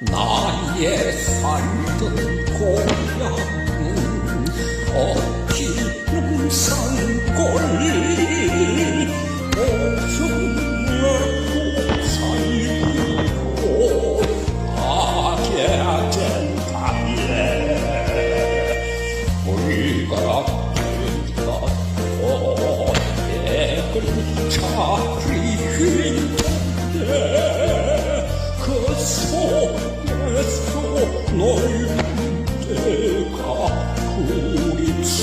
나의 살던 고향은 어기는 산골 오죽하고 살고 하게 된 밤에 우리가 들었고 애들 차리 そうですとないで確率